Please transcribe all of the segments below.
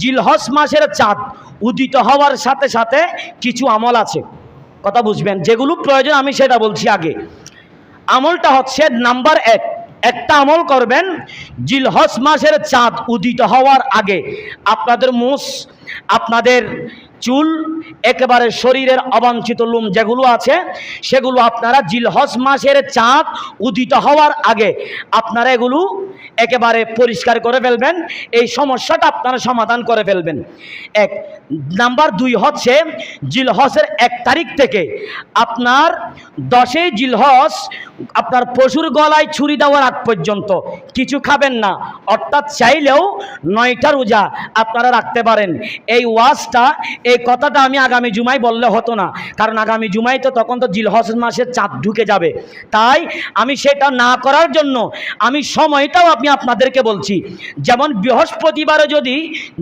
জিলহজ মাসের চাঁদ উদিত হওয়ার সাথে সাথে কিছু আমল আছে। কথা বুঝবেন, যেগুলো প্রয়োজন, আমি সেটা বলছি আগে। আমলটা হচ্ছে নাম্বার এক, একটা আমল করবেন জিলহস মাসের চাঁদ উদিত হওয়ার আগে আপনাদের মুস, আপনাদের চুল, একেবারে শরীরের অবাঞ্ছিত লুম যেগুলো আছে, সেগুলো আপনারা জিলহস মাসের চাঁদ উদিত হওয়ার আগে আপনারা এগুলো একেবারে পরিষ্কার করে ফেলবেন। এই সমস্যাটা আপনারা সমাধান করে ফেলবেন। এক, নাম্বার দুই হচ্ছে জিলহসের এক তারিখ থেকে আপনার দশই জিলহজ আপনার পশুর গলায় ছুরি দেওয়ার আগ পর্যন্ত কিছু খাবেন না, অর্থাৎ চাইলেও নয়টা রোজা আপনারা রাখতে পারেন। এই ওয়াজটা, এই কথাটা আমি আগামী জুমায় বললে হতো না, কারণ আগামী জুমায় তো তখন তো জিলহজ মাসের চাঁদ ঢুকে যাবে। তাই আমি সেটা না করার জন্য আমি সময়টাও আমি আপনাদেরকে বলছি, যেমন বৃহস্পতিবারে যদি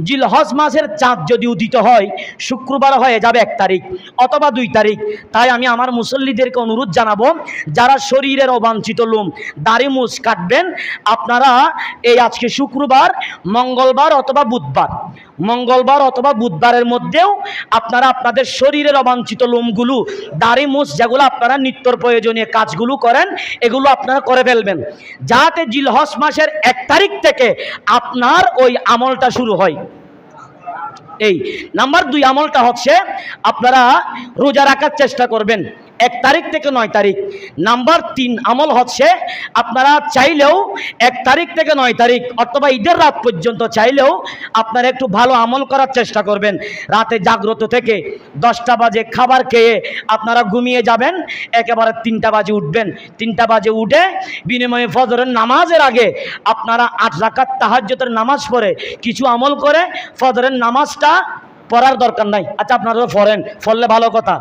জিলহজ মাসের চাঁদ যদি উদিত হয়, শুক্রবার হয়ে যাবে এক তারিখ অথবা দুই তারিখ। তাই আমি আমার মুসল্লিদেরকে অনুরোধ জানাব, যারা শরীরের অবাঞ্ছিত লোম। দাড়ি মুছ কাটবেন। আপনারা এই আজকে শুক্রবার, মঙ্গলবার অথবা বুধবার, মঙ্গলবার অথবা বুধবারের মধ্যেও আপনারা আপনাদের শরীরের অবাঞ্ছিত লোমগুলো, দাড়ি মুছ যেগুলো আপনারা নিত্যর প্রয়োজনীয় কাজগুলো করেন, এগুলো আপনারা করে ফেলবেন। যাতে জিলহস মাসের এক তারিখ থেকে আপনার ওই আমলটা শুরু হয়। এই, নাম্বার দুই আমলটা হচ্ছে, আপনারা রোজা রাখার চেষ্টা করবেন। এক তারিখ থেকে নয় তারিখ। নাম্বার তিন, আমল হচ্ছে আপনারা চাইলেও এক তারিখ থেকে নয় তারিখ অথবা ঈদের রাত পর্যন্ত চাইলেও আপনারা একটু ভালো আমল করার চেষ্টা করবেন। রাতে জাগ্রত থেকে দশটা বাজে খাবার খেয়ে আপনারা ঘুমিয়ে যাবেন, একেবারে তিনটা বাজে উঠবেন। তিনটা বাজে উঠে বিনিময়ে ফজরের নামাজের আগে আপনারা আট রাকাত তাহাজ্যতের নামাজ পড়ে, কিছু আমল করে ফজরের নামাজটা পড়ার দরকার নাই। আচ্ছা আপনারা পড়েন, পড়লে ভালো কথা।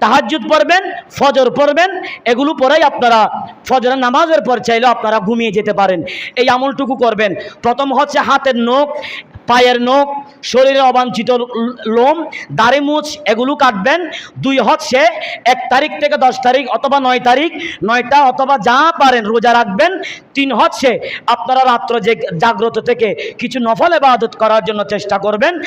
তাহাজ্জুদ পড়বেন, ফজর পড়বেন, এগুলো পরেই আপনারা ফজরের নামাজের পর চাইলেও আপনারা ঘুমিয়ে যেতে পারেন। এই আমলটুকু করবেন। প্রথম হচ্ছে হাতের নখ, পায়ের নখ, শরীরে অবাঞ্ছিত লোম, দাড়ি মুছ, এগুলো কাটবেন। দুই হচ্ছে এক তারিখ থেকে দশ তারিখ অথবা নয় তারিখ, নয়টা অথবা যা পারেন রোজা রাখবেন। তিন হচ্ছে আপনারা রাত্র যে, জাগ্রত থেকে কিছু নফল এবাদত করার জন্য চেষ্টা করবেন।